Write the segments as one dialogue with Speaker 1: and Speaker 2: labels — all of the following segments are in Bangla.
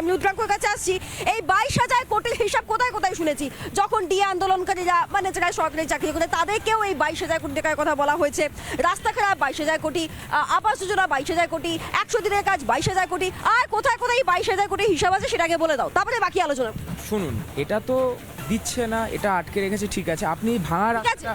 Speaker 1: আমি রুদ্রাঙ্কর কাছে আসছি। এই বাইশ হাজার কোটির হিসাব কোথায় কোথায় শুনেছি? যখন ডিএ আন্দোলনকারীরা মানে যারা সরকারি চাকরি করে, তাদেরকেও এই বাইশ হাজার কোটি টাকার কথা বলা হয়েছে। রাস্তা খারাপ বাইশ হাজার কোটি আবাস যোজনা বাইশ হাজার কোটি, একশো দিনের কাজ বাইশ হাজার কোটি, আর কোথায় কোথায় এই বাইশ হাজার কোটি হিসাব আছে সেটাকে বলে দাও। তারপরে বাকি আলোচনা।
Speaker 2: শুনুন, এটা তো দিচ্ছে না এটা আটকে রেখেছে ঠিক আছে। আপনি ভাঙা রাস্তা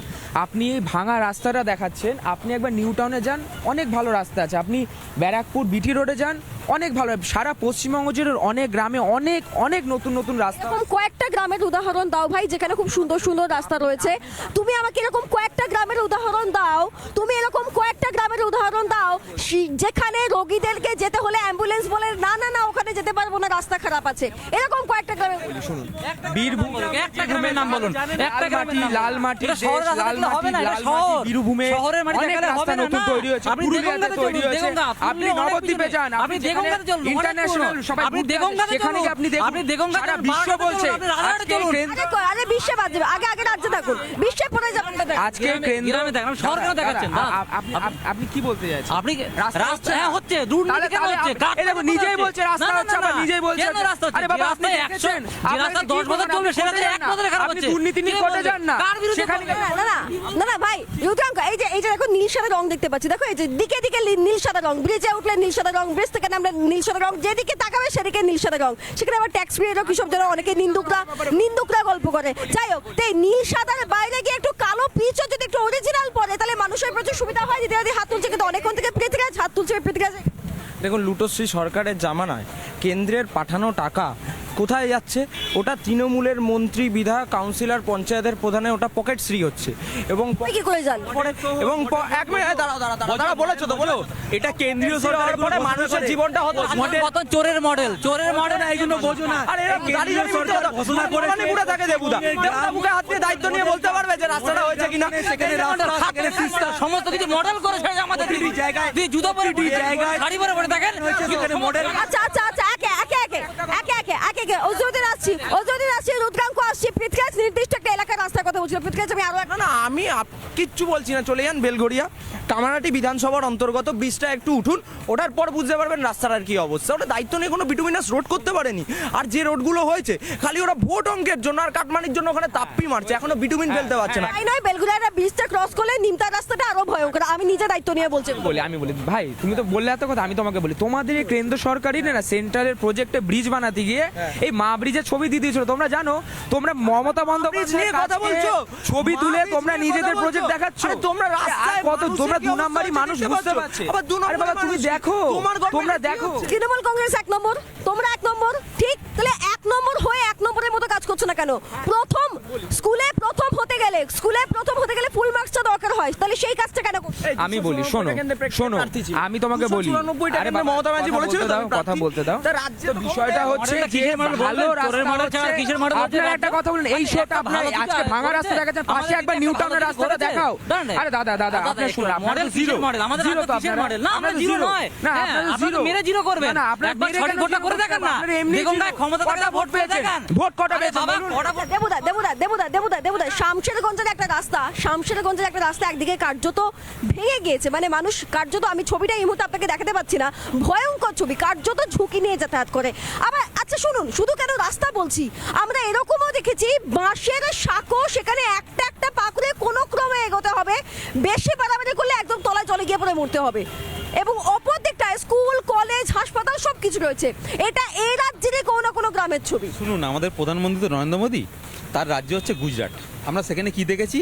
Speaker 2: আপনি এই ভাঙা রাস্তাটা দেখাচ্ছেন। আপনি একবার নিউ টাউনে যান অনেক ভালো রাস্তা আছে। আপনি ব্যারাকপুর বিটি রোডে যান অনেক ভালো। সারা পশ্চিমবঙ্গ জুড়ে অনেক গ্রামে অনেক অনেক নতুন নতুন রাস্তা
Speaker 1: কয়েকটা গ্রামের উদাহরণ দাও ভাই যেখানে খুব সুন্দর সুন্দর রাস্তা রয়েছে। তুমি আমাকে এরকম কয়েকটা গ্রামের উদাহরণ দাও। তুমি এরকম কয়েকটা গ্রামের উদাহরণ দাও। যেখানে রোগীদেরকে যেতে হলে অ্যাম্বুলেন্স বলে না না না ওখানে পারব না রাস্তা খারাপ আছে। এরকম কয়েকটা গ্রামে
Speaker 2: শুনুন। বীরভূম
Speaker 3: একটা গ্রামের নাম বলুন। একটা গ্রামের নাম শহরের রাস্তা দেখলে হবে না, শহর।
Speaker 2: বীরভূমে
Speaker 3: শহরের মাটি দেখালে
Speaker 2: রাস্তা
Speaker 3: হবে না,
Speaker 2: নতুন তৈরি হয়েছে।
Speaker 3: আপনি দেগঙ্গাতে
Speaker 2: তৈরি হয়েছে। আপনি নবদ্বীপে যান।
Speaker 3: আপনি দেগঙ্গাতে চলুন,
Speaker 2: ইন্টারন্যাশনাল সবাই
Speaker 3: আপনি দেগঙ্গাতে চলুন।
Speaker 2: আপনি দেখুন।
Speaker 3: আপনি দেগঙ্গাতে
Speaker 2: বিশ্ব বলছে।
Speaker 3: আপনি চলুন।
Speaker 1: আরে বিশ্বে বাদ দেবে আগে আগে রাজ্যে থাকুন বিশ্বে পড়ে যাবেন।
Speaker 2: আজকে কেন্দ্র
Speaker 3: গ্রামে দেখেন, শহর কেন দেখাচ্ছেন?
Speaker 2: আপনি আপনি কি বলতে চাইছেন?
Speaker 3: আপনি
Speaker 2: রাস্তা
Speaker 3: হ্যাঁ হচ্ছে দুর্নীতি কেন হচ্ছে?
Speaker 2: নিজেই বলছে রাস্তা হচ্ছে। নিজেই বলছে
Speaker 3: কেন রাস্তা
Speaker 2: আরে বাবা, আপনি দেখেছেন?
Speaker 3: 100 যে রাস্তা 10 বছর চলবে, সেটা
Speaker 2: যান
Speaker 3: এক বছরে খারাপ
Speaker 2: আপনি দুর্নীতি নিয়ে যান না।
Speaker 3: কার বিরুদ্ধে
Speaker 1: না না না না ভাই এই যে এই যে দেখো নীল সাদা রং দেখতে পাচ্ছি। দেখো এই যে দিকে দিকে নীল সাদা রং ব্রিজে উঠলে নীল সাদা রং ব্রিজ থেকে নামলে নীল সাদা রং যেদিকে তাকাবে সেদিকে নীল সাদা রং। সেখানে আবার ট্যাক্স পিরিয়ডও কিসব যেন অনেকে নিন্দুকরা নিন্দুকরা গল্প করে। যাই হোক তো এই নীল সাদার বাইরে গিয়ে একটু কালো পিচও যদি একটু অরিজিনাল পড়ে তাহলে মানুষের প্রচুর সুবিধা হয়। দিদি দিদি হাত তুলছে কিন্তু অনেকক্ষণ থেকে আছে হাত
Speaker 4: দেখুন লুটোশ্রী সরকারের জামানায় কেন্দ্রের পাঠানো টাকা কোথায় যাচ্ছে? ওটা তৃণমূলের মন্ত্রী বিধায়ক কাউন্সিলর পঞ্চায়েতের প্রধানে ওটা পকেট শ্রী হচ্ছে। এবং
Speaker 1: কি করে জান
Speaker 4: এবং এক মিনিট দাঁড়াও দাঁড়াও দাঁড়াও বলেছ তো বলো। এটা কেন্দ্রীয় সরকারের পরে মানুষের জীবনটা হতো।
Speaker 3: কত চোরের মডেল চোরের মডেল এগুলো বোঝো না।
Speaker 4: আরে এরা দাঁড়িয়ে দাঁড়িয়ে ঘোষণা করে পুরো থাকে দেবুদা দেবুদা মুখে হাত দিয়ে দায়িত্ব নিয়ে বলতে পারবে যে রাস্তাটা হয়েছে কিনা? সেখানে রাস্তা
Speaker 3: সমস্ত কিছু মডেল করে ছেড়ে আমাদের
Speaker 4: জায়গায়-
Speaker 3: জুতো পরে
Speaker 4: জায়গায়-
Speaker 3: শাড়ি পরে পরে দেখেন।
Speaker 4: সেখানে মডেল
Speaker 1: আচ্ছা আচ্ছা আচ্ছা একে একে একে আসছি আসছি আসছি নির্দিষ্ট একটা এলাকার কথা আমি
Speaker 4: আমি কিচ্ছু বলছি না, চলে যান বেলগড়িয়া কামারাটি বিধানসভার অন্তর্গত বীজটা একটু উঠুন ওঠার পর বুঝতে পারবেন রাস্তার আর কি অবস্থা। ওটা দায়িত্ব নিয়ে কোনো বিটুমিনাস রোড করতে পারেনি। আর যে রোডগুলো হয়েছে খালি ওরা ভোট অঙ্কের জন্য আর কাটমানির জন্য ওখানে তাপ্পি মারছে এখনও বিটুমিন ফেলতে পারছে না।
Speaker 1: তাই নয় বেলগুড়ার ব্রিজটা ক্রস করলে নিমতার রাস্তাটা আরও ভয়ঙ্কর। আমি নিজে দায়িত্ব নিয়ে বলছি।
Speaker 2: বলি আমি বলি ভাই তুমি তো বললে এত কথা আমি তোমাকে বলি তোমাদের এই কেন্দ্র সরকারই না সেন্টারের প্রজেক্টে ব্রিজ বানাতে গিয়ে এই মা ব্রিজের ছবি দিয়ে দিয়েছিল। তোমরা জানো তোমরা মমতা বন্দ্যোপাধ্যায়
Speaker 4: নিয়ে কথা বলছো?
Speaker 2: ছবি তুলে তোমরা নিজেদের প্রজেক্ট দেখাচ্ছ?
Speaker 4: তোমরা রাস্তায়
Speaker 2: কত তোমরা দু
Speaker 4: অবস্থা?
Speaker 2: মানুষ বুঝতে পারছে।
Speaker 4: আবার দু
Speaker 2: আরে বাবা তুমি দেখো
Speaker 4: তোমরা
Speaker 2: দেখো।
Speaker 1: তৃণমূল কংগ্রেস এক নম্বর তোমরা এক নম্বর ঠিক তাহলে এক নম্বর হয়ে এক নম্বরের মতো কাজ করছ না কেন? প্রথম স্কুলে প্রথম হতে গেলে স্কুলে প্রথম হতে গেলে ফুল মার্কসটা দরকার হয় তাহলে সেই কাজটা কেন করছ
Speaker 2: আমি বলি শোনো শোনো আমি তোমাকে বলি আরে বাবা,
Speaker 4: মমতা ব্যানার্জি বলেছিল
Speaker 2: দাও কথা বলতে দাও
Speaker 4: তো
Speaker 2: বিষয়টা হচ্ছে যে ভালো আপনারা একটা কথা বলুন এই সেটা আপনার আজকে ভাঙা রাস্তা দেখাচ্ছেন পাশে একবার
Speaker 3: দিকে
Speaker 2: নিউ টাউনের রাস্তাটা দেখাও আরে দাদা দাদা আপনার
Speaker 3: একটু
Speaker 2: শুনুন
Speaker 3: মডেল
Speaker 2: জিরো
Speaker 3: মডেল? আমাদের
Speaker 2: জিরো তো আপনারা
Speaker 3: মডেল? না, আমরা জিরো নয়।
Speaker 2: না
Speaker 3: হ্যাঁ,
Speaker 2: আপনারা
Speaker 3: আপনারা
Speaker 2: জিরো
Speaker 3: মেরে জিরো করবেন।
Speaker 2: না না আপনারা
Speaker 3: একবার
Speaker 2: মেরে
Speaker 3: ভোটটা করে দেখান না।
Speaker 2: আপনারা এমনি
Speaker 3: দেগঙ্গায়
Speaker 2: জিরো।
Speaker 3: ক্ষমতা
Speaker 2: কটা
Speaker 3: থাকলে
Speaker 2: ভোট
Speaker 3: ভোট পেয়ে
Speaker 2: পেয়েছেন
Speaker 3: দেখান।
Speaker 2: ভোট কটা পেয়েছেন?
Speaker 3: ভোট
Speaker 1: দেবুদা দেবুদা দেবুদা দেবুদা দেবুদা শামশেরগঞ্জের একটা রাস্তা শামশেরগঞ্জের একটা রাস্তা একদিকে কার্যত ভেঙে গিয়েছে। মানে মানুষ কার্যত, আমি ছবিটা এই মুহূর্তে আপনাকে দেখাতে পাচ্ছি না, ভয়ঙ্কর ছবি, কার্যত ঝুঁকি নিয়ে যাতায়াত করে। আবার আচ্ছা শুনুন, শুধু কেন রাস্তা বলছি, আমরা এরকমও দেখেছি, বাঁশের সাঁকো সেখানে একটা একটা পাকুড়ে কোনো ক্রমে এগোতে হবে, বেশি বাড়াবাড়ি করলে একদম তলায় জলে গিয়ে পড়ে মরতে হবে। এবং অপর দিকটায় স্কুল, কলেজ, হাসপাতাল সব কিছু রয়েছে। এটা এই রাজ্যেরই কোনো না কোনো গ্রামের ছবি।
Speaker 5: শুনুন, আমাদের প্রধানমন্ত্রী তো নরেন্দ্র মোদী। তার রাজ্য হচ্ছে গুজরাট। আমরা সেখানে কি দেখেছি?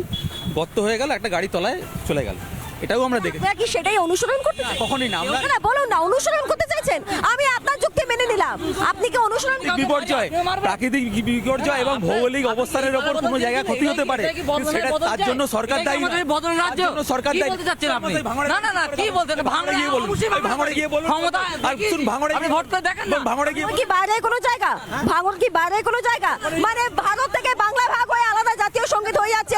Speaker 5: গর্ত হয়ে গেল, একটা গাড়ি তলায় চলে গেল। এটাও আমরা দেখেছি।
Speaker 1: আপনারা কি সেটাই অনুসরণ করতে চাইছেন?
Speaker 5: কখনোই না আমরা
Speaker 1: না, না বলুন না অনুসরণ করতে চাইছেন? আমি আপনার যুক্তি মেনে নিলাম। আপনি কি অনুসরণ করতে-
Speaker 5: বিপর্যয়? প্রাকৃতিক বিপর্যয় এবং ভৌগোলিক অবস্থানের ওপর কোনো জায়গায় ক্ষতি হতে পারে? সেটা তার জন্য সরকার দায়ী। না।
Speaker 3: বদল
Speaker 5: তার
Speaker 3: রাজ্য
Speaker 5: জন্য সরকার
Speaker 3: কি
Speaker 5: দায়ী।
Speaker 3: বলতে চাচ্ছেন আপনি
Speaker 5: ভাঙড়ে-
Speaker 3: না না না কি বলতে ভাঙড়ে
Speaker 5: গিয়ে বলুন।
Speaker 3: অবশ্যই
Speaker 5: ভাঙড়ে গিয়ে বলুন।
Speaker 3: ক্ষমতা
Speaker 5: আর শুনুন ভাঙড়ে
Speaker 3: আপনি
Speaker 5: গিয়ে-
Speaker 3: ভোট করে দেখেন না?
Speaker 5: ভাঙড়ে গিয়ে
Speaker 1: কি বাইরে কোনো জায়গা? ভাঙর কি বাইরে কোনো জায়গা? মানে ভারত থেকে বাংলা ভাগ হয়ে আলাদা জাতীয় সংগীত হয়ে যাচ্ছে।